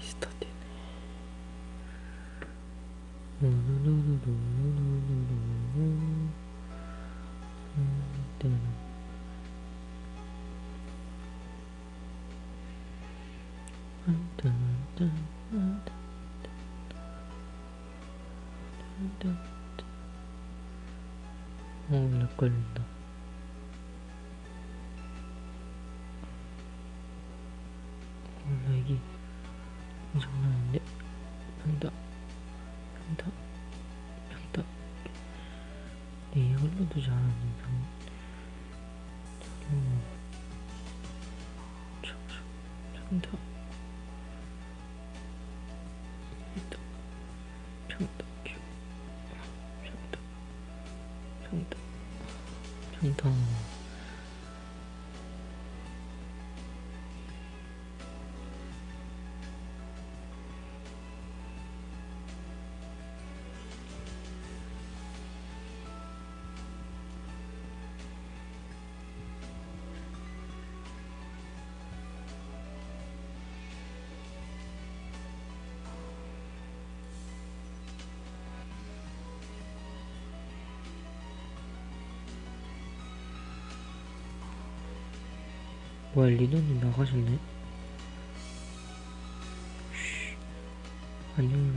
스타트네. 어, 평 타. 뭐야, 리노님 나가셨네? 쉬, 안녕히.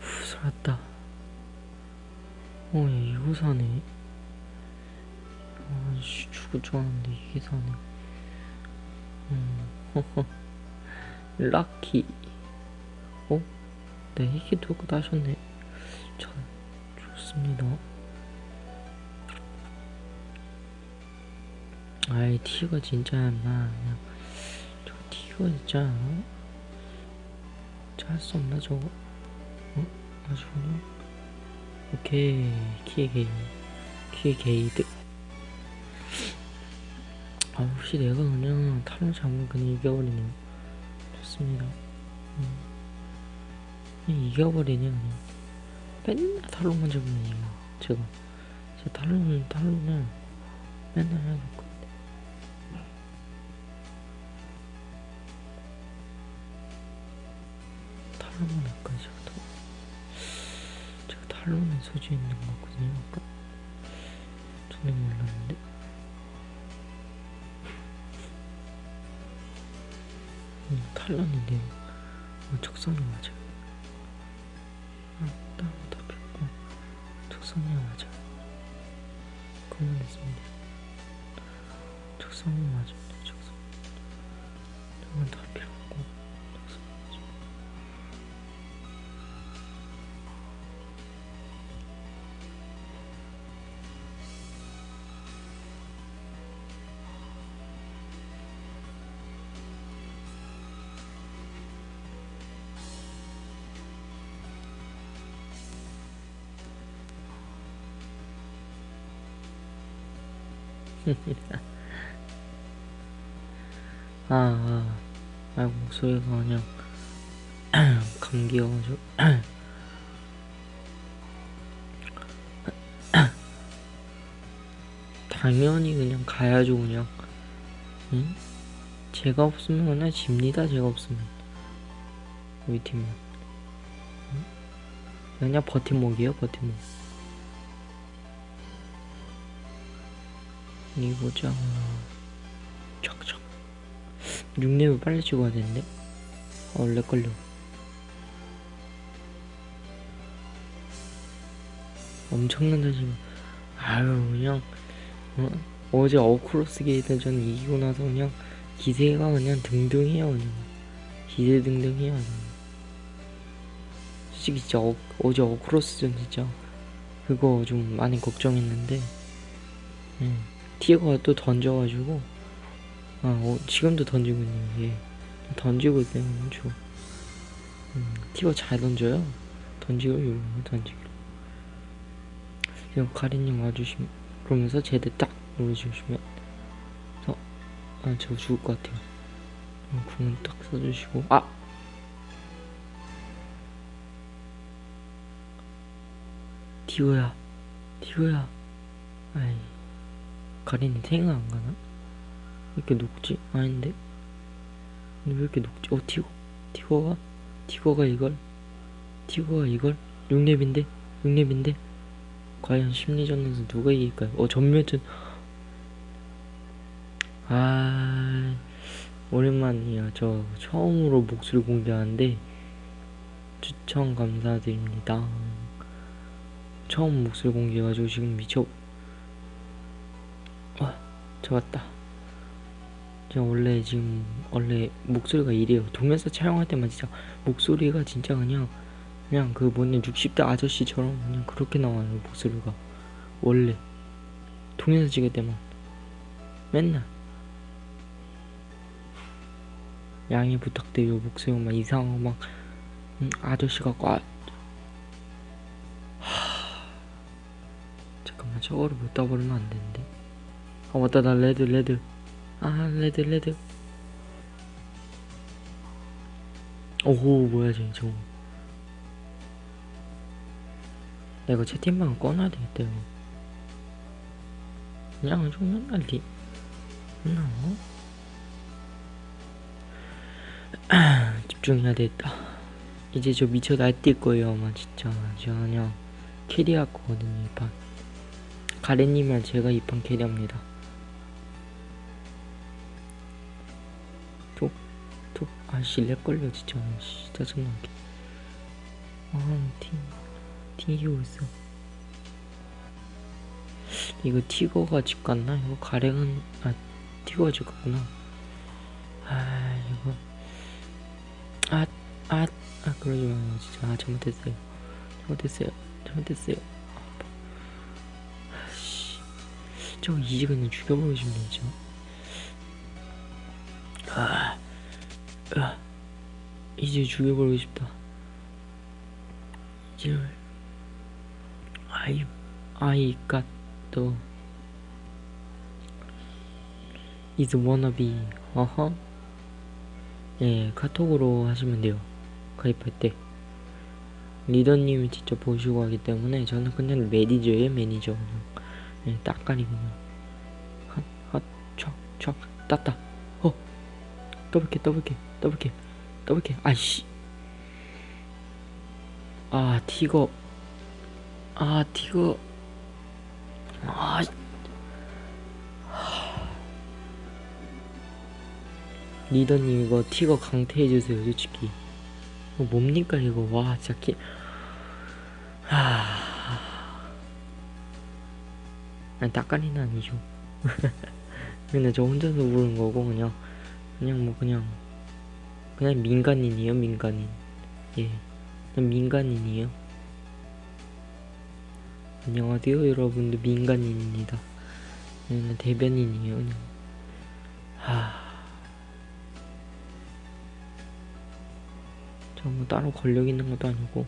후, 살았다. 어, 야, 이거 사네. 줄 알았는데 이게 사네. 음, 라키. 어? 네 이게 두고 다셨네. 자 좋습니다. 아이 티가 진짜 마 저 티가 진짜 잘수 없나 저거? 어? 아주 그냥 오케이 키에 게이 키에 게이드 아, 혹시 내가 그냥 탈론 잡으면 그냥 이겨버리네. 좋습니다. 음. 그냥 이겨버리네, 그냥. 맨날 탈론만 잡으면 이겨. 제가. 제 탈론, 탈론을 맨날 해야 될것 같아. 탈론만 할까, 제가 더. 제가 탈론에 소질 있는 것 같거든요, 아까. 전에 몰랐 탈론인데 어, 적성이 맞아. 아, 아, 아, 아, 목소리가 그냥 감기여가지고. 당연히 그냥 가야죠, 그냥. 응? 제가 없으면 그냥 집니다, 제가 없으면. 우리 팀은. 응? 그냥 버팀목이에요, 버팀목. 이 보자. 촥촥. 6렙을 빨리 찍어야 되는데. 어, 렉 걸려. 엄청난다, 지금. 아유, 그냥, 어? 어제 어크로스 게이트 전 이기고 나서 그냥 기세가 그냥 등등해요, 그냥. 기세 등등해요, 그냥. 솔직히 진짜 어, 어제 어크로스 전 진짜 그거 좀 많이 걱정했는데, 음. 티어가 또 던져가지고 아 어, 지금도 던지고 있네요 예 던지고 있네요 저 음, 티어 잘 던져요 던지고 요 던지기로 지금 가린님 와주시면 그러면서 제대 딱 눌러주시면 그래서 아, 저 죽을 것 같아요. 어, 궁은 딱 써주시고, 아! 디오야, 디오야. 아이, 가린이 생각 안 가나? 왜 이렇게 녹지? 아닌데? 근데 왜 이렇게 녹지? 어, 티고, 티고가? 티고가 이걸? 티고가 이걸? 6렙인데? 6렙인데? 과연 심리전에서 누가 이길까요? 어, 전멸전. 아, 오랜만이야. 저 처음으로 목소리 공개하는데 추천 감사드립니다. 처음 목소리 공개해가지고 지금 미쳐. 와, 잡았다. 제가 원래 지금 원래 목소리가 이래요. 동영상 촬영할 때만 진짜 목소리가 진짜 그냥 그냥 그 뭐냐 60대 아저씨처럼 그냥 그렇게 나와요 목소리가. 원래. 동영상 찍을 때만. 맨날. 양해 부탁드려요 목소리가 막 이상하고 막 음, 아저씨 같고 아... 하... 잠깐만 저거를 못 따버리면 안 되는데 아 맞다 나 레드 레드 아 레드 레드 오호 뭐야 쟤 저거 나 이거 채팅방을 꺼놔야 되겠다 이거 그냥 좀 맨날 리 어? 집중해야 되겠다 이제 저 미쳐 날뛸 거예요 아마 진짜 제가 그냥 캐리할 거거든요 이판 가래님이랑 제가 이판 캐리합니다 아씨 렉 걸려 진짜. 씨 짜증나게 튕기고 있어. 이거 티거가 집 갔나? 이거 가랭은 아 티거가 집 갔구나. 아 이거. 아 아, 아 그러지 마요 진짜. 아 잘못했어요. 잘못했어요. 잘못했어요. 아씨. 저거 싶네 진짜 아, 아 이제 죽여버리고 싶다. I I got the is wannabe. 어허. 예 카톡으로 하시면 돼요. 가입할 때. 리더님이 직접 보시고 하기 때문에 저는 그냥 매니저예요 매니저. 예, 딱가리 그냥 핫핫촥촥 땄다. 어 더블캐 더블캐 더블캐 더블캐 아이씨. 아 티거. 아 티거. 아 리더님 이거 티거 강퇴해주세요 솔직히. 이거 뭡니까 이거? 와 진짜 키... 하... 아니 따까리는 아니죠. 근데 저 혼자서 부른 거고 그냥. 그냥 뭐 그냥 그냥 민간인이에요 민간인. 예 그냥 민간인이에요. 안녕하세요 여러분들. 민간인입니다. 그냥 대변인이에요 그냥. 하... 저뭐 따로 권력 있는 것도 아니고.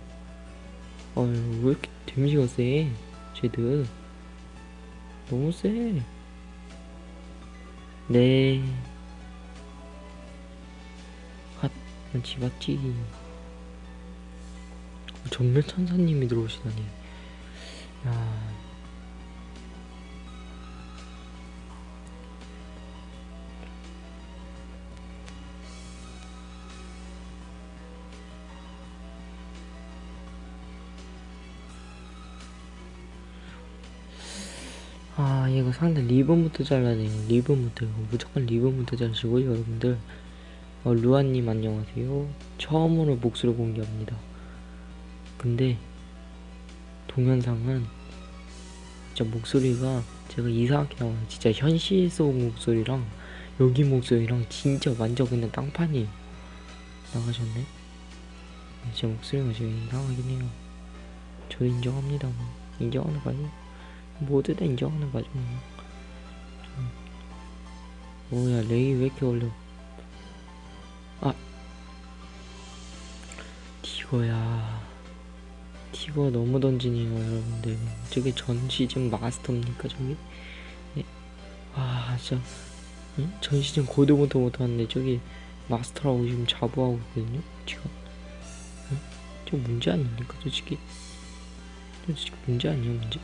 어휴 왜 이렇게 데미지가 세 쟤들? 너무 세. 네. 집었지. 전멸 천사님이 들어오시다니. 야. 아 이거 상대 리본부터 잘라야 돼요 리본부터 무조건 리본부터 자르시고 여러분들 어, 루아님 안녕하세요 처음으로 목소리 공개합니다 근데 동영상은 진짜 목소리가 제가 이상하게 나와요 진짜 현실 속 목소리랑 여기 목소리랑 진짜 완전 그냥 땅판이에요 나가셨네 제 목소리가 지금 이상하긴 해요 저도 인정합니다 뭐. 인정하는 거 아니에요 모두 다 인정하는 거죠. 뭐야 레이 왜 이렇게 올려? 아 티거야. 티거 너무 던지네요 여러분들. 저게 전 시즌 마스터입니까 저기? 네. 와 진짜 응? 전 시즌 고도부터 못하는데 저기 마스터라고 지금 자부하고 있거든요 지금 응? 저 문제 아닙니까 솔직히 저 솔직히 문제 아니에요 문제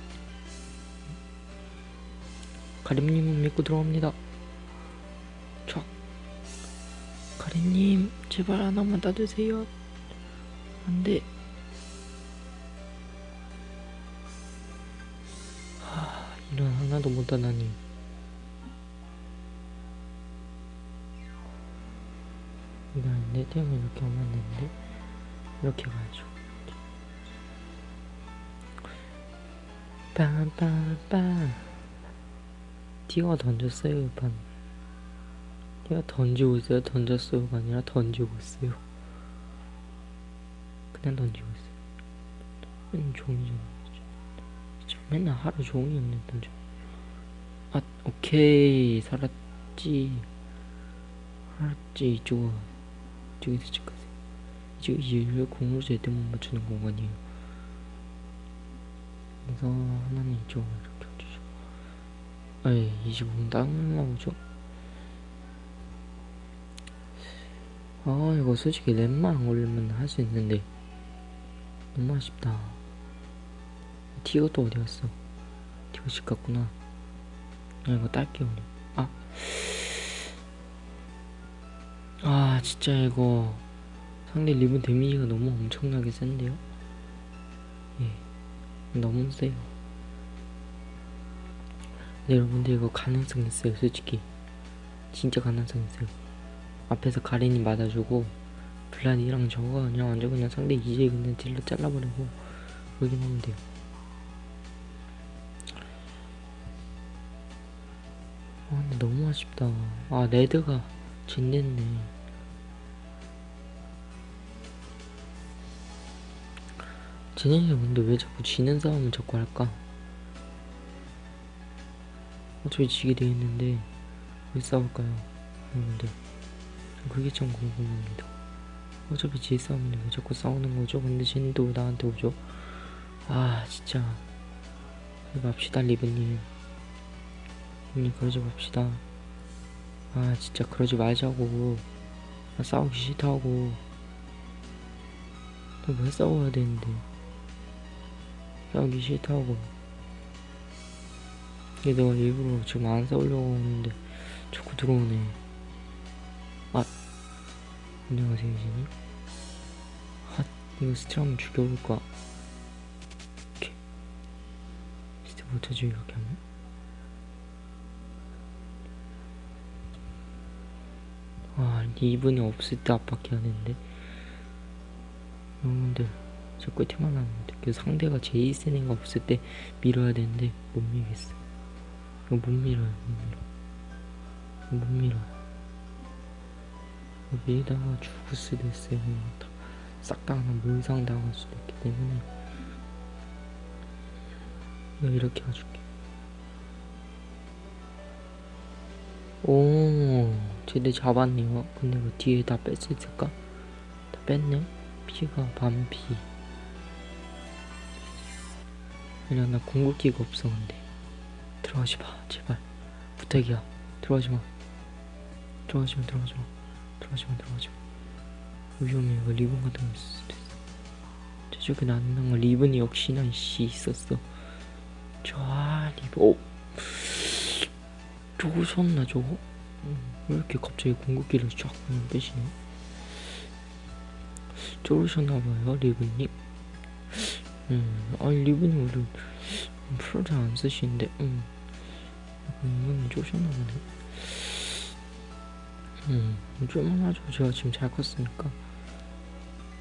가림님은 믿고 들어갑니다 가림님 제발 하나만 따주세요. 안돼. 하 이런 하나도 못 따다니 이거 내 때문에 이렇게 안 되는데? 이렇게 가야죠 빰빰빰. 티가 던졌어요 반 티가 던지고 있어요. 던졌어요가 아니라 던지고 있어요. 그냥 던지고 있어요. 맨 종이잖아요 진짜 맨날 하루 종일 던져 아 오케이. 살았지. 살았지. 이쪽은 이쪽에서 찍으세요 이쪽 이왜 공을 제대로 못 맞추는 공간이에요? 그래서 하나는 이쪽으로 이렇게 해주죠 에이 25분 땅 나오죠 아 이거 솔직히 랩만 올리면 할 수 있는데. 너무 아쉽다. 티가 또 어디 갔어? 티가 집 갔구나. 아 이거 딸게요 아. 아 진짜 이거 상대 리본 데미지가 너무 엄청나게 센데요? 예. 너무 세요. 근데 여러분들 이거 가능성 있어요 솔직히. 진짜 가능성 있어요 앞에서 가린이 맞아주고 블라디랑 저거 그냥 완전 그냥 상대 이제 그냥 딜로 잘라버리고 그러긴 하면 돼요. 아 근데 너무 아쉽다. 아 레드가 진냈네. 쟤네가 근데 왜 자꾸 지는 싸움을 자꾸 할까? 어차피 지게 돼 있는데 왜 싸울까요? 여러분들 그게 참 궁금합니다. 어차피 지 싸움인데 왜 자꾸 싸우는 거죠? 근데 왜 나한테 오죠? 아 진짜. 그러지 맙시다 리브님. 형님 그러지 맙시다. 아 진짜 그러지 말자고. 나 싸우기 싫다고. 너왜 싸워야 되는데? 싸우기 싫다고. 이게 내가 일부러 지금 안 싸우려고 하는데 자꾸 들어오네. 아 안녕하세요 이진이 아 이거 스틸 한번 죽여볼 거야 이렇게 스틸 못하죠 이렇게 하면 아, 이분이 없을 때 압박해야 되는데. 여러분들, 저 꿀팁 하나 하는데, 그 상대가 제일 센 애가 없을 때 밀어야 되는데, 못 밀겠어. 이거 못 밀어요, 못 밀어. 못 밀어요. 밀다가 죽을 수도 있어요, 싹다 그냥 몰상 당할 수도 있기 때문에. 이거 이렇게 해줄게. 오, 쟤네 잡았네요. 근데 그 뒤에 다 뺐을까? 다 뺐네? 피가 반피. 아니야, 나 궁극기가 없어, 근데. 들어가지 마, 제발. 부탁이야. 들어가지 마. 들어가지 마, 들어가지 마. 들어가지 마, 들어가지 마. 위험해, 이거 리본 같은 거 있어. 저쪽에 나는 거 리본이 역시나 씨 있었어. 저, 아, 리본. 오! 저거 셨나 저거? 음, 왜 이렇게 갑자기 궁극기를 쫙 그냥 빼시네? 쫄으셨나봐요 리브님 음, 아니 리브님 원래 프로를 안 쓰시는데 음, 이건 쫄으셨나보네 음, 쫄만하죠 제가 지금 잘 컸으니까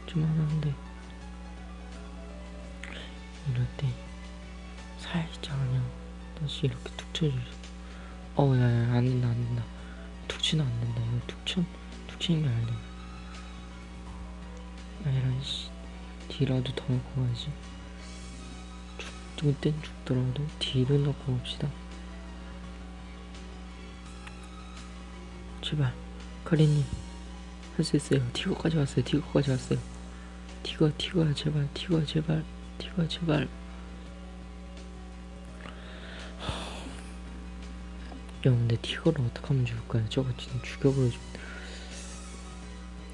쫄만한데 이럴 때 살짝 그냥 다시 이렇게 툭 쳐주세요 어, 야, 야, 안 된다, 안 된다. 툭 치면 안 된다. 이거 툭 쳐, 툭 치는 게 아니야. 아, 이런, 씨. 뒤라도 더 넣고 가야지. 죽, 그땐 죽더라도 뒤를 넣고 갑시다. 제발, 카리님. 할 수 있어요. 티거까지 왔어요. 티거까지 왔어요. 티거, 티거야, 제발. 티거, 제발. 티거, 제발. 근데 티거를 어떻게 하면 좋을까요? 저거 진짜 죽여버려 좀.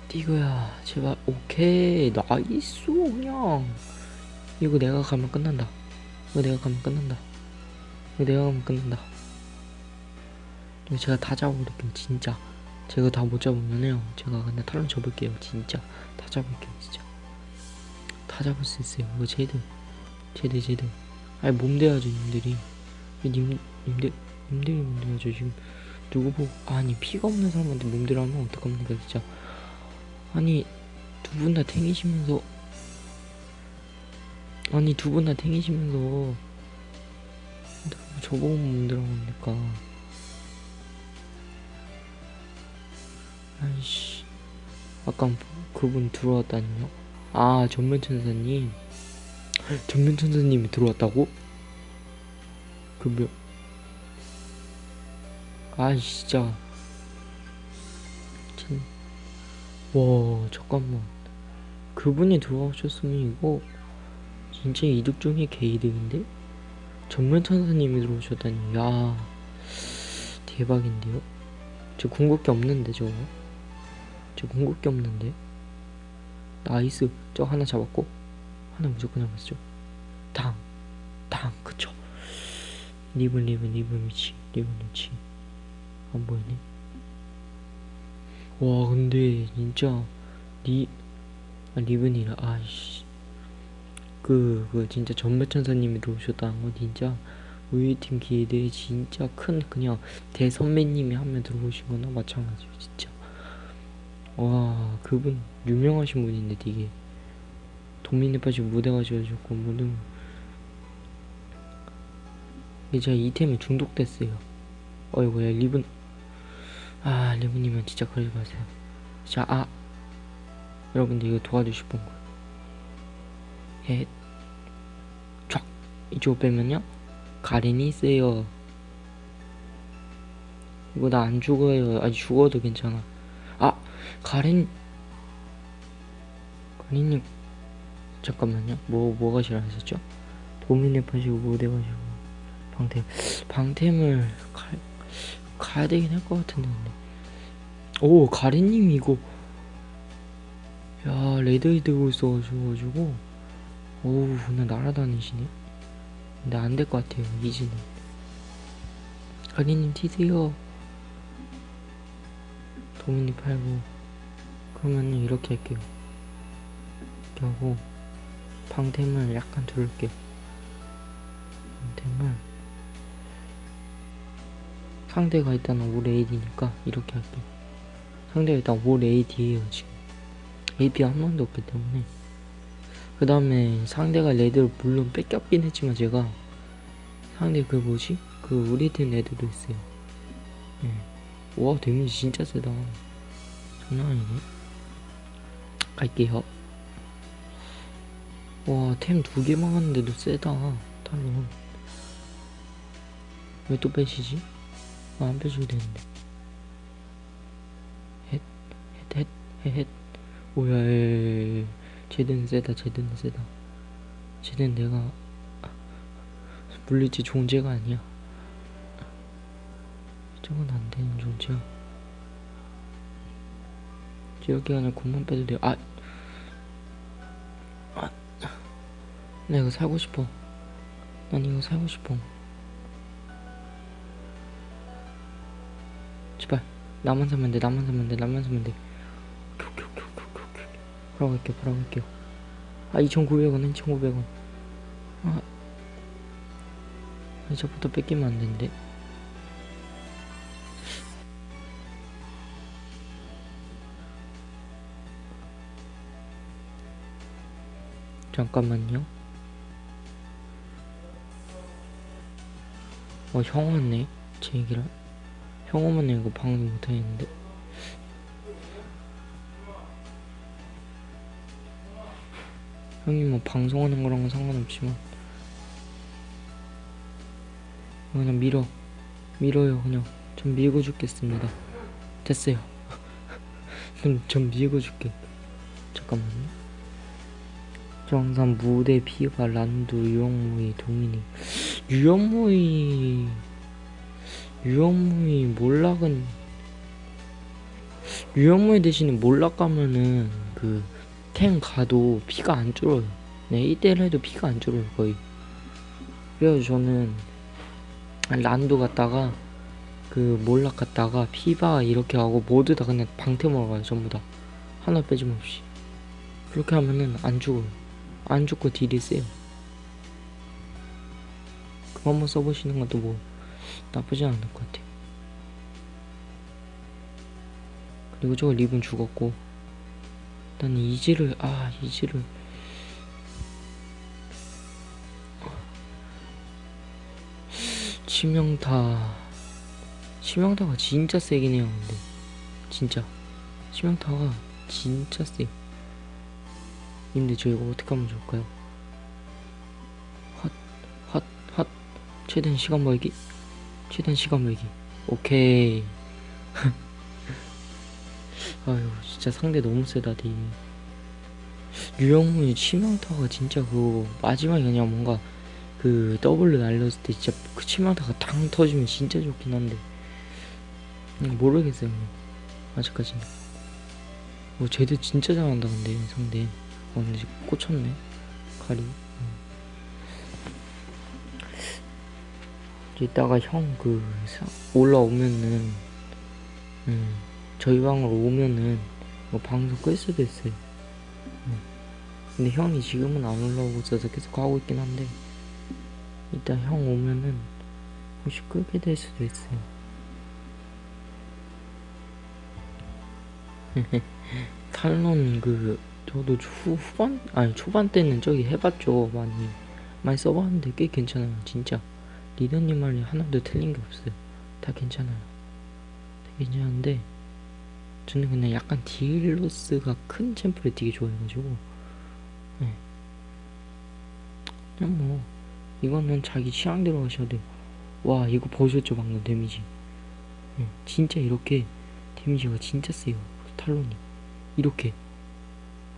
티거야 제발 오케이 나이스 그냥 이거 내가 가면 끝난다 이거 내가 가면 끝난다 이거 내가 가면 끝난다 이거 제가 다 잡아버릴게요 진짜 제가 다 못 잡으면요 제가 그냥 탈론 접을게요. 진짜. 다 잡을게요 진짜. 다 잡을 수 있어요. 이거 쟤들 쟤들 쟤들 아니 몸대야죠 님들이. 님, 님들 님들이 몸대야죠 지금. 누구 보고 아니 피가 없는 사람한테 몸대라면 어떡합니까 진짜. 아니 두 분 다 탱이시면서 아니 두 분 다 탱이시면서 저보고 몸대라고 합니까 아이씨 아까 그분 들어왔다니요? 아 전면천사님 전면천사님이 들어왔다고? 그 몇... 아 진짜 참... 와 잠깐만 그분이 들어오셨으면 이거 진짜 이득 중에 개이득인데? 전면천사님이 들어오셨다니 야 대박인데요? 저 궁극기 없는데 저거 저 궁극기 없는데 나이스. 저 하나 잡았고. 하나 무조건 잡았죠. 당! 당! 그쵸. 리븐 리븐 리븐 위치. 리븐 위치. 안 보이네. 와 근데 진짜 리 아, 리븐이라. 아이씨. 그, 그 진짜 전매천사님이 들어오셨다는 건 진짜 우리 팀 기대에 진짜 큰 그냥 대선배님이 한 명 들어오신 거나 마찬가지예요 진짜 와 그분 유명하신 분인데 되게 도민네 빠지고 무대 가셔가지고 모든 이게 제가 이템에 중독됐어요. 어이구야 리븐 아 리븐이면 진짜 그러지 마세요. 자아. 여러분들 이거 도와주실 분. 예. 쫙 이쪽 빼면요. 가렌이 있어요. 이거 나 안 죽어요. 아니 죽어도 괜찮아. 아 가렌 가렌님 잠깐만요. 뭐 뭐가 싫어하셨죠? 도민에 파시고 모대 가시고 방템. 방템을 가, 가야 되긴 할 것 같은데. 오 가렌님 이거. 야 레드 들고 있어가지고. 오우 그냥 날아다니시네. 근데 안 될 것 같아요 이지는. 가리님 튀세요. 도민이 팔고 그러면은 이렇게 할게요. 이렇게 하고 방템을 약간 두를게요. 방템을 상대가 일단 5 레이디니까 이렇게 할게요. 상대가 일단 5 레이디에요 지금. AP 한 번도 없기 때문에. 그 다음에 상대가 레드를 물론 뺏겼긴 했지만 제가 상대 그 뭐지? 그 우리 팀 레드도 있어요. 예. 와 데미지 진짜 세다. 장난 아니네 갈게요. 와 템 두개 막았는데도 세다 탈론. 왜 또 빼시지? 아, 안 빼주게 되는데. 헷 헷 헷헷헷. 오야 예, 쟤는 세다 쟤는 세다. 쟤는 내가 물리치 존재가 아니야. 저건 안 되는 존재야. 지역이 아니라 곰만 빼도 돼요. 아! 아! 나 이거 살고 싶어. 난 이거 살고 싶어. 제발 나만 사면 돼 나만 사면 돼 나만 사면 돼. 오케이 오케이 오케이 오케이 오케이 바로 갈게요 바로 갈게요 아 2,900원 2,900원 아 이제부터 뺏기면 안 되는데 잠깐만요 어 형 왔네. 제 얘기를. 형 오면 이거 방송 못하겠는데. 형이 뭐 방송하는 거랑은 상관없지만. 그냥 밀어. 밀어요 그냥. 전 밀고 죽겠습니다. 됐어요. 전, 전 밀고 죽게. 잠깐만요. 저 항상 무대 피가 란두 유영무이 동민이 유영무이 유형무이 몰락은 유형무이 대신에 몰락 가면은 그 탱 가도 피가 안 줄어요. 네, 이때를 해도 피가 안 줄어요 거의. 그래서 저는 란도 갔다가 그 몰락 갔다가 피바 이렇게 하고 모두 다 그냥 방템으로 가요 전부 다 하나 빼짐없이 그렇게 하면은 안 죽어요 안 죽고 딜이 세요 그거 한번 써보시는 것도 뭐 나쁘지 않을 것 같아요. 그리고 저거 리본 죽었고. 난 이지를 아 이지를. 치명타. 치명타가 진짜 세긴 해요 근데. 진짜. 치명타가 진짜 세요 근데 저 이거 어떻게 하면 좋을까요? 최대한 시간 벌기? 최대한 시간 벌기. 오케이. 아유 진짜 상대 너무 세다 디 유영문이 치명타가 진짜 그거 마지막에 그냥 뭔가 그 더블로 날렸을 때 진짜 그 치명타가 당 터지면 진짜 좋긴 한데. 음, 모르겠어요. 아직까지는 뭐 쟤도 진짜 잘한다 근데 상대. 어 근데 꽂혔네 칼이 이따가 형 그 올라오면은 음, 저희 방으로 오면은 뭐 방송 끌 수도 있어요. 음. 근데 형이 지금은 안 올라오고 있어서 계속 하고 있긴 한데 이따 형 오면은 혹시 끄게 될 수도 있어요. 탈론 그 저도 후, 후반 아니 초반 때는 저기 해봤죠. 많이 많이 써봤는데 꽤 괜찮아요 진짜 리더님 말이 하나도 틀린 게 없어요. 다 괜찮아요. 다 괜찮은데 저는 그냥 약간 딜로스가 큰 챔프를 되게 좋아해가지고 네. 그냥 뭐 이거는 자기 취향대로 하셔도 돼요. 와 이거 보셨죠 방금 데미지? 네. 진짜 이렇게 데미지가 진짜 세요 탈론이. 이렇게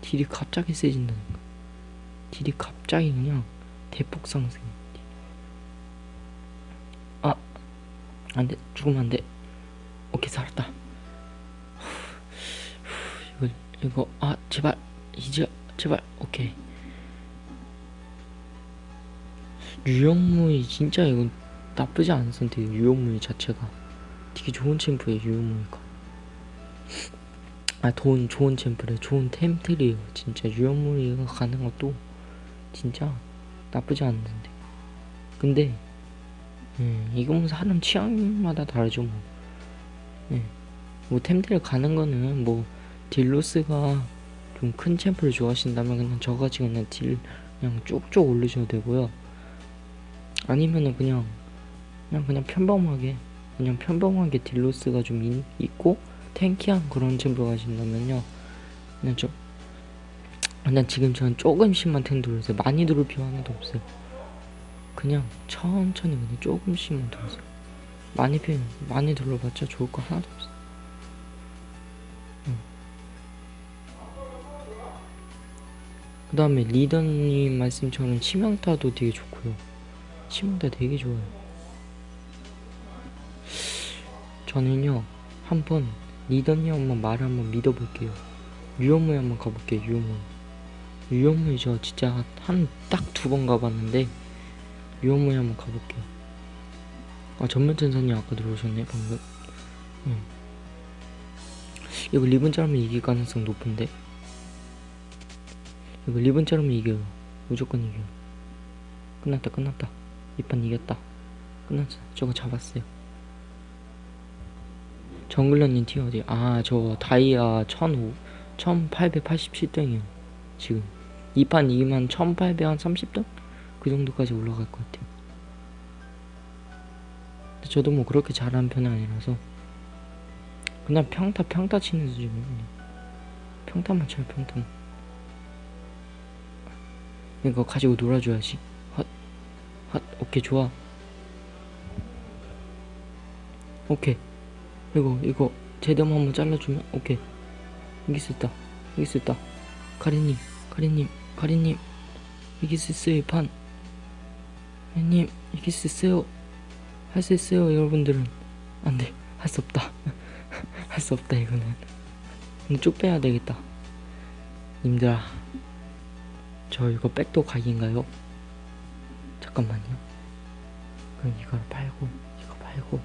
딜이 갑자기 세진다는 거 딜이 갑자기 그냥 대폭 상승 안돼. 죽으면 안돼. 오케이 살았다. 이거 이거 아 제발. 이제 제발. 오케이. 유영무이 진짜 이건 나쁘지 않은 선택이에요 유영무이 자체가. 되게 좋은 챔프예요 유영무이가. 아, 돈 좋은 챔프래. 좋은 템틀이에요. 진짜. 유연무리가 가는 것도 진짜 나쁘지 않는데. 근데 음, 이건 뭐 사람 취향마다 다르죠 뭐. 예. 뭐 템틀 가는 거는 뭐 딜로스가 좀 큰 챔프를 좋아하신다면 그냥 저같이 그냥 딜 그냥 쭉쭉 올리셔도 되고요. 아니면은 그냥 그냥 그냥 평범하게 그냥 평범하게 딜로스가 좀 인, 있고 탱키한 그런 챔프 가신다면요 그냥 좀 그냥 지금 저는 조금씩만 탱 돌려서 많이 돌릴 필요 하나도 없어요 그냥 천천히 그냥 조금씩만 돌려서 많이 필요 많이 돌려봤자 좋을 거 하나도 없어 응. 그 다음에 리더님 말씀처럼 치명타도 되게 좋고요 치명타 되게 좋아요 저는요 한번 리더님 한번 말 한번 믿어볼게요. 유형무에 한번 가볼게요. 유형무. 유형무에 저 진짜 한 딱 두 번 가봤는데 유형무에 한번 가볼게요. 아 전면전사님 아까 들어오셨네 방금. 응. 이거 리본 자르면 이길 가능성 높은데. 이거 리본 자르면 이겨요. 무조건 이겨요. 끝났다 끝났다. 이 판 이겼다. 끝났어. 저거 잡았어요. 정글러님 티 어디? 아, 저 다이아 1005, 1887등이요. 지금. 2판 이기면 1830등? 그 정도까지 올라갈 것 같아요. 저도 뭐 그렇게 잘하는 편은 아니라서. 그냥 평타, 평타 치는 수준이에요. 평타만 쳐요, 평타만. 이거 가지고 놀아줘야지. 헛, 헛, 오케이, 좋아. 오케이. 이거 이거 제대로 한번 잘라주면 오케이 이길 수 있다 이길 수 있다 가리님 가리님 가리님 이길 수 있어요 이판 가리님 이길 수 있어요. 할 수 있어요 여러분들은. 안돼. 할 수 없다. 할 수 없다 이거는. 이거 쭉 빼야 되겠다. 님들아 저 이거 백도 각인가요? 잠깐만요. 그럼 이걸 팔고 이거 팔고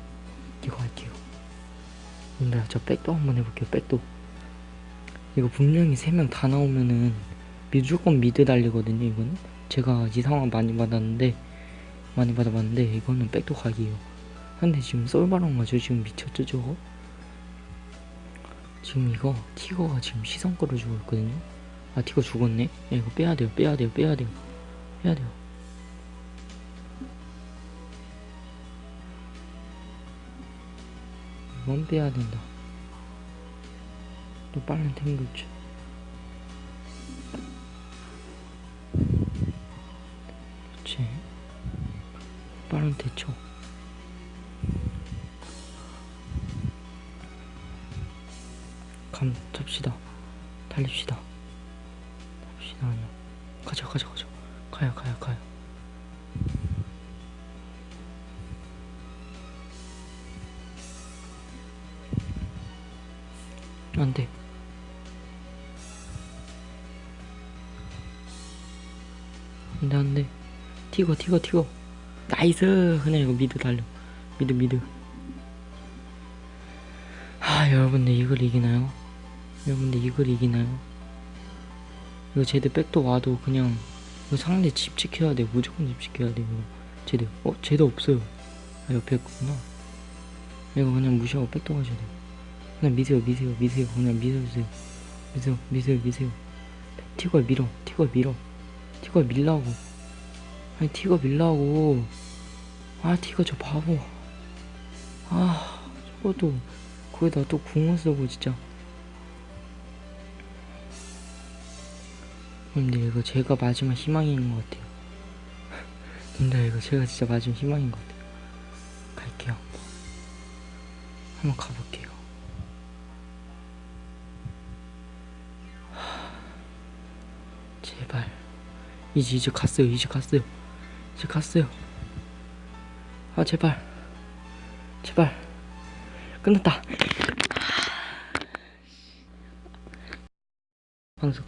이거 할게요. 님들아 저 백도 한번 해볼게요 백도. 이거 분명히 세명다 나오면은 무조건 미드 달리거든요 이거는. 제가 이 상황 많이 받았는데 많이 받아봤는데 이거는 백도 각이에요. 근데 지금 솔바론 가지고 지금 미쳤죠 저거? 지금 이거 티거가 지금 시선 끌어주고 있거든요. 아 티거 죽었네? 야 이거 빼야 돼요 빼야 돼요 빼야 돼요. 빼야 돼요. 이건 빼야 된다. 또 빠른 템 교체 빠른 대처 감 잡시다. 달립시다. 달립시다 아니요. 가자 가자 가자. 가요 가요 가요 안 돼. 안 돼 안돼. 티거 티거 티거 나이스. 그냥 이거 미드 달려. 미드 미드. 아 여러분들 이걸 이기나요? 여러분들 이걸 이기나요? 이거 쟤들 백도 와도 그냥 이거 상대 집 지켜야 돼. 무조건 집 지켜야 돼 이거. 쟤들 어? 쟤도 없어요. 아 옆에 있구나. 이거 그냥 무시하고 백도 가셔야 돼. 그냥 미세요 미세요 미세요. 그냥 미세요. 미세요 미세요 미세요. 티걸 밀어 티걸 밀어. 티걸 밀라고 아니 티거 밀라고. 아 티거 저 바보. 아 저것도 거기다 또 궁을 쓰고 진짜. 근데 이거 제가 마지막 희망인 것 같아요. 근데 이거 제가 진짜 마지막 희망인 것 같아요. 갈게요. 한번 한번 가볼게요. 하, 제발. 이제 이제 갔어요. 이제 갔어요 이제 갔어요. 아 제발. 제발. 끝났다